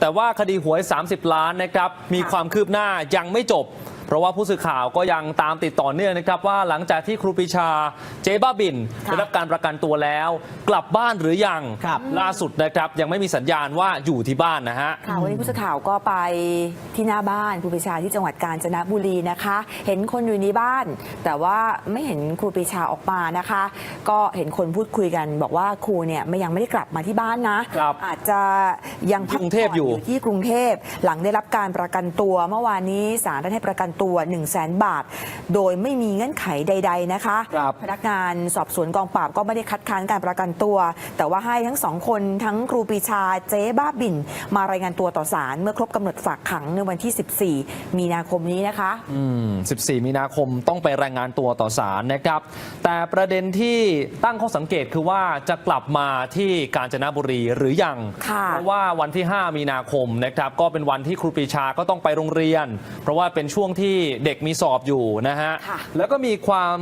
แต่ว่าคดีหวย 30 ล้านนะครับ มีความคืบหน้ายังไม่จบ เพราะว่าผู้สื่อข่าวก็ยังตามติดต่อเนื่องนะครับว่าหลังจากที่ครูปรีชาเจ๊บ้าบินค่ะได้รับการประกันตัวแล้ว กลับบ้านหรือยังครับล่าสุดนะครับยังไม่มีสัญญาณว่าอยู่ที่บ้านนะฮะค่ะวันนี้ผู้สื่อข่าวก็ไปที่หน้าบ้านครูปรีชาที่จังหวัดกาญจนบุรีนะคะ เห็นคนอยู่ในบ้าน แต่ว่าไม่เห็นครูปรีชาออกมานะคะ ก็เห็นคนพูดคุยกัน บอกว่าครูเนี่ยไม่ยังไม่ได้กลับมาที่บ้านนะครับอาจจะยังพักรุงเทพอยู่ผ่นที่กรุงเทพหลังได้รับการประกันตัวเมื่อวานนี้ศาลได้ให้ประกันตัว 1 0 0 0 0แบาท โดยไม่มีเงื่อนไขใด ๆนะคะ ครับพนักงานสอบสวนกองปราบก็ไม่ได้คัดค้านการประกันตัว แต่ว่าให้ทั้งสองคนทั้งครูปรีชาเจ๊บ้าบิน มารายงานตัวต่อศาลเมื่อครบกำหนดฝากขังในวันที่ 14 มีนาคมนี้นะคะ อืม14 มีนาคมต้องไปรายงานตัวต่อศาลนะครับ แต่ประเด็นที่ตั้งข้อสังเกตคือว่าจะกลับมาที่กาญจนบุรีหรือยัง ค่ะเพราะว่าวันที่ 5 มีนาคมนะครับก็เป็นวันที่ครูปรีชาก็ต้องไปโรงเรียน เพราะว่าเป็นช่วงที่เด็กมีสอบอยู่นะฮะ ค่ะ แล้วก็มีความ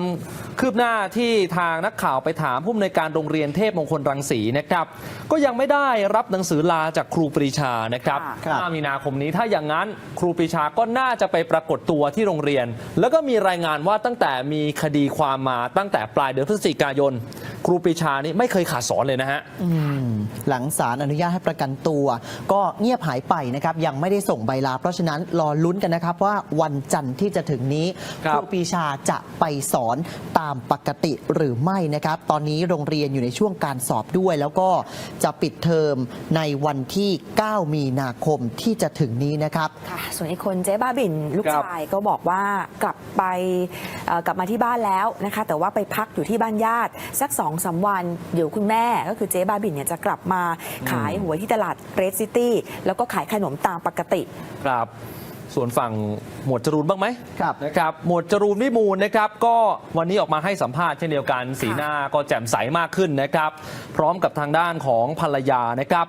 คืบหน้าที่ทางนักข่าวไปถามผู้อำนวยการโรงเรียนเทพมงคลรังสีนะครับ ก็ยังไม่ได้รับหนังสือลาจากครูปรีชานะครับครับ5มีนาคมนี้ถ้าอย่างนั้นครูปรีชาก็น่าจะไปปรากฏตัวที่โรงเรียน แล้วก็มีรายงานว่าตั้งแต่มีคดีความมาตั้งแต่ปลายเดือนพฤศจิกายน ครูปรีชานี่ไม่เคยขาดสอนเลยนะฮะ อืมหลังศาลอนุญาตให้ประกันตัว ก็เงียบหายไปนะครับ ยังไม่ได้ส่งใบลา เพราะฉะนั้นรอลุ้นกันนะครับว่าวันจันทร์ที่จะถึงนี้ครับครูปรีชาจะไปสอนตามปกติหรือไม่นะครับ ตอนนี้โรงเรียนอยู่ในช่วงการสอบด้วย แล้วก็จะปิดเทอมในวันที่ 9 มีนาคมที่จะถึงนี้นะครับค่ะส่วนอีกคนเจ๊บ้าบินลูกครับชายก็บอกว่ากลับไปเอ่อกลับมาที่บ้านแล้วนะคะ แต่ว่าไปพักอยู่ที่บ้านญาติสักสองสามวันเดี๋ยวคุณแม่ก็คือเจ๊บ้าบินเนี่ยจะกลับมาขายหวยที่ตลาดเรสซิตี้แล้วก็ขายขนมตามปกติ ครับ ส่วนฝั่งหมวดจรูนบ้างไหมครับนะครับ หมวดจรูนวิมูลนะครับ ก็วันนี้ออกมาให้สัมภาษณ์เช่นเดียวกัน สีหน้าก็แจ่มใสมากขึ้นนะครับ พร้อมกับทางด้านของภรรยานะครับ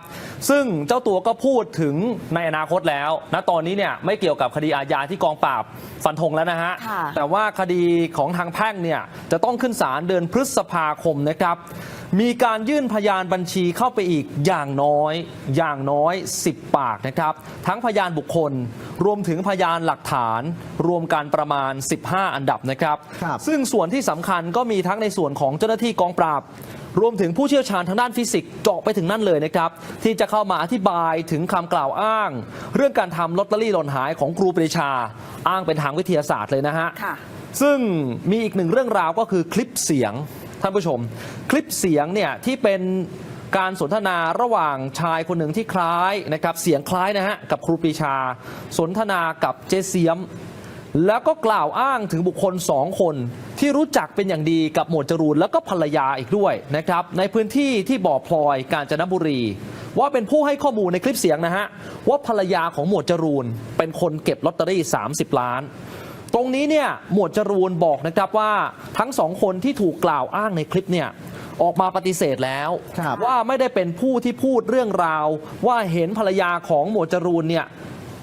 ซึ่งเจ้าตัวก็พูดถึงในอนาคตแล้วณตอนนี้เนี่ยไม่เกี่ยวกับคดีอาญาที่กองปราบฟันธงแล้วนะฮะค่ะแต่ว่าคดีของทางแพ่งเนี่ยจะต้องขึ้นศาลเดือนพฤษภาคมนะครับ มีการยื่นพยานบัญชีเข้าไปอีกอย่างน้อย อย่างน้อย 10 ปากนะครับ ทั้งพยานบุคคล รวมถึงพยานหลักฐาน รวมกันประมาณ 15 อันดับนะครับครับซึ่งส่วนที่สำคัญก็มีทั้งในส่วนของเจ้าหน้าที่กองปราบ รวมถึงผู้เชี่ยวชาญทางด้านฟิสิกส์เจาะไปถึงนั่นเลยนะครับ ที่จะเข้ามาอธิบายถึงคำกล่าวอ้าง เรื่องการทำลอตเตอรี่หล่นหายของครูปรีชา อ้างเป็นทางวิทยาศาสตร์เลยนะฮะค่ะซึ่งมีอีกหนึ่งเรื่องราวก็คือคลิปเสียง ท่านผู้ชม คลิปเสียงเนี่ยที่เป็นการสนทนาระหว่างชายคนหนึ่งที่คล้ายนะครับเสียงคล้ายนะฮะกับครูปรีชา สนทนากับเจเซียม แล้วก็กล่าวอ้างถึงบุคคลสองคน ที่รู้จักเป็นอย่างดีกับหมวดจรูนแล้วก็ภรรยาอีกด้วยนะครับในพื้นที่ที่บ่อพลอยกาญจนบุรี ว่าเป็นผู้ให้ข้อมูลในคลิปเสียงนะฮะว่าภรรยาของหมวดจรูนเป็นคนเก็บลอตเตอรี่ 30 ล้าน ตรงนี้เนี่ยหมวดจรูนบอกนะครับว่าทั้งสองคนที่ถูกกล่าวอ้างในคลิปเนี่ยออกมาปฏิเสธแล้วครับ ว่าไม่ได้เป็นผู้ที่พูดเรื่องราว ว่าเห็นภรรยาของหมวดจรูนเนี่ย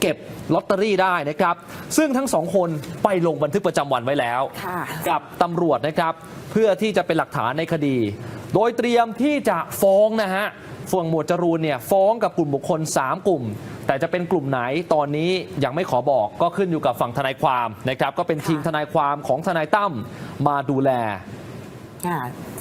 เก็บลอตเตอรี่ได้นะครับ ซึ่งทั้งสองคนไปลงบันทึกประจำวันไว้แล้ว ค่ะ กับตำรวจนะครับ เพื่อที่จะเป็นหลักฐานในคดี โดยเตรียมที่จะฟ้องนะฮะฝั่งหมวดจรูนเนี่ยฟ้องกับกลุ่มบุคคล 3 กลุ่ม แต่จะเป็นกลุ่มไหนตอนนี้ยังไม่ขอบอกก็ขึ้นอยู่กับฝั่งทนายความนะครับก็เป็นทีมทนายความของทนายตั้มมาดูแล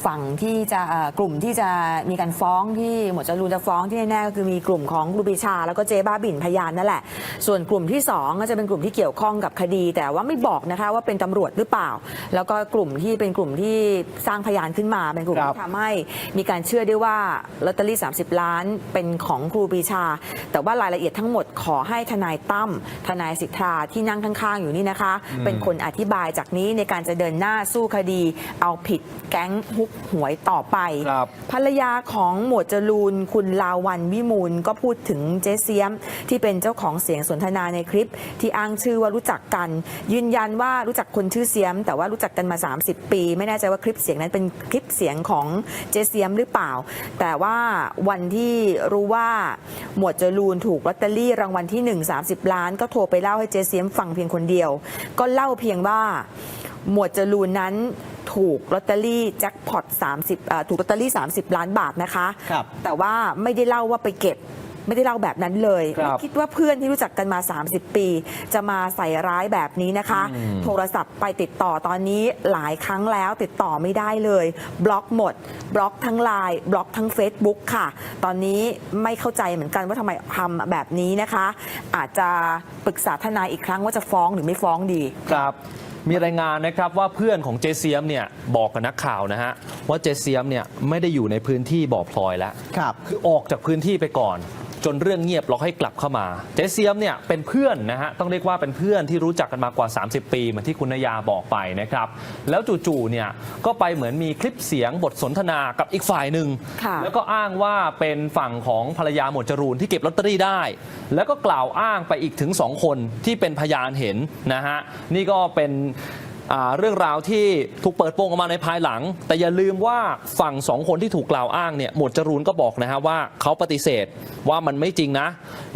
ฝั่งที่จะกลุ่มที่จะมีการฟ้องที่หมวดจรูนจะฟ้องที่แน่ๆก็คือมีกลุ่มของครูปีชา แล้วก็เจ๊บ้าบินพยานนั่นแหละ ส่วนกลุ่มที่สองก็จะเป็นกลุ่มที่เกี่ยวข้องกับคดี แต่ว่าไม่บอกนะคะว่าเป็นตำรวจหรือเปล่า แล้วก็กลุ่มที่เป็นกลุ่มที่สร้างพยานขึ้นมาเป็นกลุ่มที่ทำให้มีการเชื่อได้ว่าลอตเตอรี่30 ล้านเป็นของครูปีชา แต่ว่ารายละเอียดทั้งหมดขอให้ทนายตั้มทนายสิทธาที่นั่งข้างๆ อยู่นี่นะคะ เป็นคนอธิบายจากนี้ในการจะเดินหน้าสู้คดีเอาผิดแก๊งฮุกหวยต่อไป ครับภรรยาของหมวดจรูนคุณลาวันวิมูลก็พูดถึงเจเซียม ที่เป็นเจ้าของเสียงสนทนาในคลิป ที่อ้างชื่อว่ารู้จักกัน ยืนยันว่ารู้จักคนชื่อเซียม แต่ว่ารู้จักกันมา 30 ปี ไม่แน่ใจว่าคลิปเสียงนั้นเป็นคลิปเสียงของเจเซียมหรือเปล่า แต่ว่าวันที่รู้ว่าหมวดจรูนถูกลอตเตอรี่รางวัลที่ 1 30 ล้าน ก็โทรไปเล่าให้เจเซียมฟังเพียงคนเดียว ก็เล่าเพียงว่าหมวดจรูนนั้น ถูกลอตเตอรี่แจ็คพอต30เอ่อถูกลอตเตอรี่ 30 ล้านบาทนะคะ ครับแต่ว่าไม่ได้เล่าว่าไปเก็บ ไม่ได้เล่าแบบนั้นเลยครับไม่คิดว่าเพื่อนที่รู้จักกันมา 30 ปี จะมาใส่ร้ายแบบนี้นะคะ อืม โทรศัพท์ไปติดต่อตอนนี้หลายครั้งแล้วติดต่อไม่ได้เลย บล็อกหมด บล็อกทั้งไลน์บล็อกทั้ง Facebook ค่ะ ตอนนี้ไม่เข้าใจเหมือนกันว่าทำไมทำแบบนี้นะคะ อาจจะปรึกษาทนายอีกครั้งว่าจะฟ้องหรือไม่ฟ้องดี ครับ มีรายงานนะครับว่าเพื่อนของเจเซียมเนี่ยบอกกับนักข่าวนะฮะว่าเจเซียมเนี่ยไม่ได้อยู่ในพื้นที่บ่อพลอยแล้ว ครับ คือออกจากพื้นที่ไปก่อน จนเรื่องเงียบเราให้กลับเข้ามา เจเซียมเนี่ยเป็นเพื่อนนะฮะต้องเรียกว่าเป็นเพื่อนที่รู้จักกันมากว่า 30 ปีเหมือนที่คุณนายาบอกไปนะครับแล้วจู่ๆเนี่ยก็ไปเหมือนมีคลิปเสียงบทสนทนากับอีกฝ่ายหนึ่งค่ะแล้วก็อ้างว่าเป็นฝั่งของภรรยาหมวดจรูนที่เก็บลอตเตอรี่ได้ แล้วก็กล่าวอ้างไปอีกถึง 2 คนที่เป็นพยานเห็นนะฮะนี่ก็เป็นอ่า เรื่องราวที่ถูกเปิดโปงออกมาในภายหลัง แต่อย่าลืมว่าฝั่งสองคนที่ถูกกล่าวอ้างเนี่ยหมวดจรูนก็บอกนะฮะว่าเขาปฏิเสธว่ามันไม่จริงนะ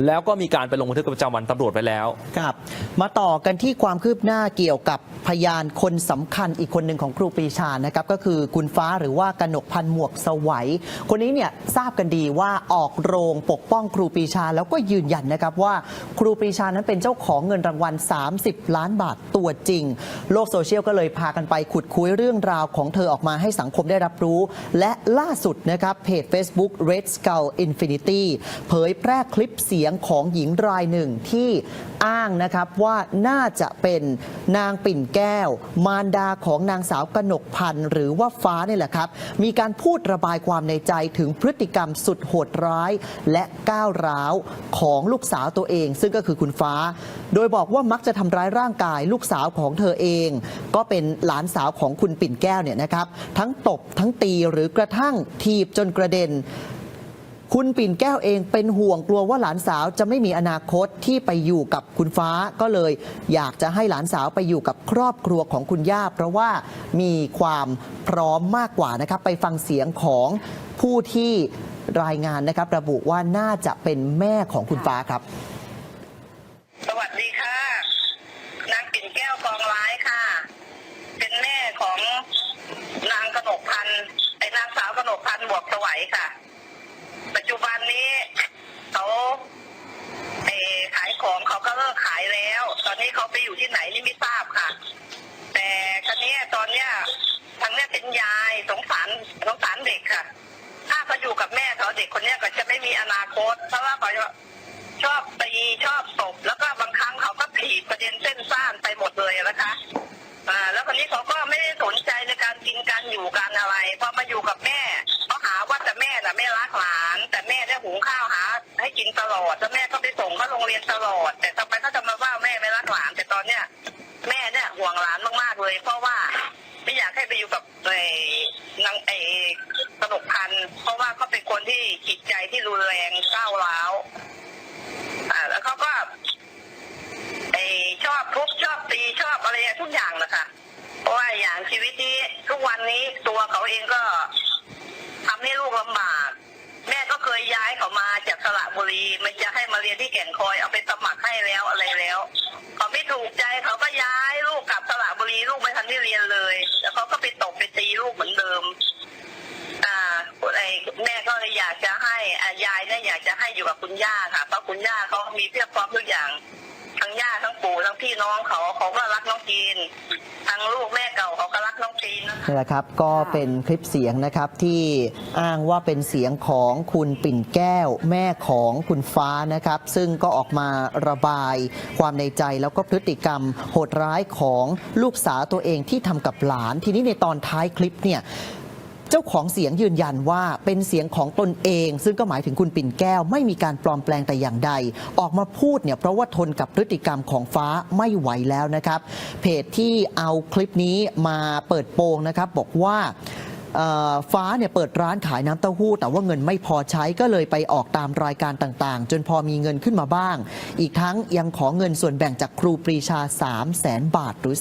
แล้วก็มีการไปลงบันทึกประจำวันตำรวจไปแล้วครับ มาต่อกันที่ความคืบหน้าเกี่ยวกับพยานคนสำคัญอีกคนหนึ่งของครูปรีชานะครับก็คือคุณฟ้าหรือว่ากนกพันหมวกสวัย คนนี้เนี่ยทราบกันดีว่าออกโรงปกป้องครูปรีชาแล้วก็ยืนยันนะครับว่า ครูปรีชานั้นเป็นเจ้าของเงินรางวัล 30 ล้านบาทตัวจริง โลกโซโเชียลก็เลยพากันไปขุดคุยเรื่องราวของเธอออกมาให้สังคมได้รับรู้ และล่าสุดนะครับเพจ Facebook Red Skull Infinity เผยแพร่คลิปเสียงของหญิงรายหนึ่งที่อ้างนะครับว่าน่าจะเป็นนางปิ่นแก้ว มารดาของนางสาวกนกพันธ์หรือว่าฟ้าเนี่ยแหละครับ มีการพูดระบายความในใจถึงพฤติกรรมสุดโหดร้าย และก้าวร้าวของลูกสาวตัวเอง ซึ่งก็คือคุณฟ้า โดยบอกว่ามักจะทำร้ายร่างกายลูกสาวของเธอเองก็เป็นหลานสาวของคุณปิ่นแก้วเนี่ยนะครับ ทั้งตบทั้งตีหรือกระทั่งถีบจนกระเด็นคุณปิ่นแก้วเองเป็นห่วงกลัวว่าหลานสาวจะไม่มีอนาคตที่ไปอยู่กับคุณฟ้าก็เลย อยากจะให้หลานสาวไปอยู่กับครอบครัวของคุณย่า เพราะว่ามีความพร้อมมากกว่านะครับไปฟังเสียงของผู้ที่รายงานนะครับ ระบุว่าน่าจะเป็นแม่ของคุณฟ้าครับ สวัสดีค่ะ นางปิ่นแก้วกองร้ายค่ะ เป็นแม่ของนางกนกพันธ์ไอ้นางสาวกนก พันธ์บวกสวัยค่ะ ปัจจุบันนี้เขาเอขายของเขาก็เลิกขายแล้ว ตอนนี้เขาไปอยู่ที่ไหนนี่ไม่ทราบค่ะ แต่ครั้นี้ตอนเนี้ยทางเนี้ยเป็นยายสงสารสงสารเด็กค่ะ ถ้าเขาอยู่กับแม่เขาเด็กคนเนี้ยก็จะไม่มีอนาคต เพราะว่าเขาชอบตีชอบตบแล้วก็บางครั้ อยู่กับไอ้นางไอ้กนกพันธ์เพราะว่าเขาเป็นคนที่จิตใจที่รุนแรงก้าวร้าวอ่าแล้วเขาก็ไอ้ชอบทุบชอบตีชอบอะไรทุกอย่างนะคะเพราะว่าอย่างชีวิตนี้ทุกวันนี้ตัวเขาเองก็ทำให้ลูกลำบาก แม่ก็เคยย้ายเขามาจากสระบุรีมันจะให้มาเรียนที่แก่งคอยเอาไปสมัครให้แล้วอะไรแล้วเขาไม่ถูกใจเขาก็ย้ายลูกกลับสระบุรีลูกไม่ทันที่เรียนเลย กเหมือนเดิม อ่าไอ้แม่ก็เลยอยากจะให้อายายเนี่ยอยากจะให้อยู่กับคุณย่าค่ะเพราะคุณย่าเขามีเพียบพร้อมทุกอย่างย่าทั้งปู่ทั้งพี่น้องเขาเขาก็รักน้องจีนทั้งลูกแม่เก่าเขาก็รักน้องจี นนะคะนี่แหละครับก็เป็นคลิปเสียงนะครับที่อ้างว่าเป็นเสียงของคุณปิ่นแก้วแม่ของคุณฟ้านะครับ ซึ่งก็ออกมาระบายความในใจแล้วก็พฤติกรรมโหดร้ายของลูกสาวตัวเองที่ทำกับหลาน ทีนี้ในตอนท้ายคลิปเนี่ย เจ้าของเสียงยืนยันว่าเป็นเสียงของตนเอง ซึ่งก็หมายถึงคุณปิ่นแก้วไม่มีการปลอมแปลงแต่อย่างใด ออกมาพูดเนี่ยเพราะว่าทนกับพฤติกรรมของฟ้าไม่ไหวแล้วนะครับ เพจที่เอาคลิปนี้มาเปิดโปงนะครับบอกว่า ฟ้าเนี่ยเปิดร้านขายน้ำเต้าหู้ แต่ว่าเงินไม่พอใช้ก็เลยไปออกตามรายการต่างๆ จนพอมีเงินขึ้นมาบ้าง อีกทั้งยังขอเงินส่วนแบ่งจากครูปรีชา 3 0 0แสนบาทหรือ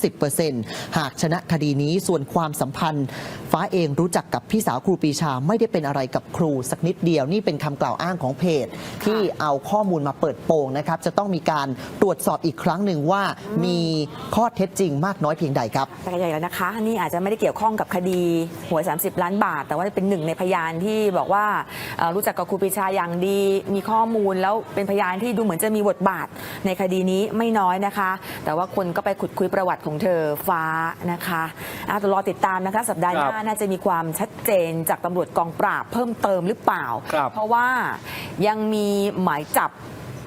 10%หากชนะคดีนี้ส่วนความสัมพันธ์ ฟ้าเองรู้จักกับพี่สาวครูปรีชาไม่ได้เป็นอะไรกับครูสักนิดเดียวนี่เป็นคำกล่าวอ้างของเพจ ที่เอาข้อมูลมาเปิดโปงนะครับจะต้องมีการตรวจสอบอีกครั้งหนึ่งว่ามีข้อเท็จจริงมากน้อยเพียงใดครับแต่ใหญ่แล้วนะคะนี่อาจจะไม่ได้เกี่ยวข้องกับคดีหวยสาม30 ล้านบาท แต่ว่าเป็นหนึ่งในพยานที่บอกว่าเอ่อรู้จักกับครูปรีชาอย่างดีมีข้อมูลแล้วเป็นพยานที่ดูเหมือนจะมีบทบาทในคดีนี้ไม่น้อยนะคะ แต่ว่าคนก็ไปขุดคุยประวัติของเธอฟ้านะคะอะแต่รอติดตามนะคะสัปดาห์หน้าครับน่าจะมีความชัดเจนจากตำรวจกองปราบเพิ่มเติมหรือเปล่าครับเพราะว่ายังมีหมายจับ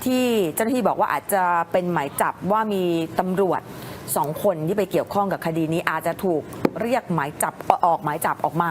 ที่เจ้าหน้าที่บอกว่าอาจจะเป็นหมายจับว่ามีตำรวจ สองคนที่ไปเกี่ยวข้องกับคดีนี้อาจจะถูกเรียกหมายจับออกหมายจับออกมา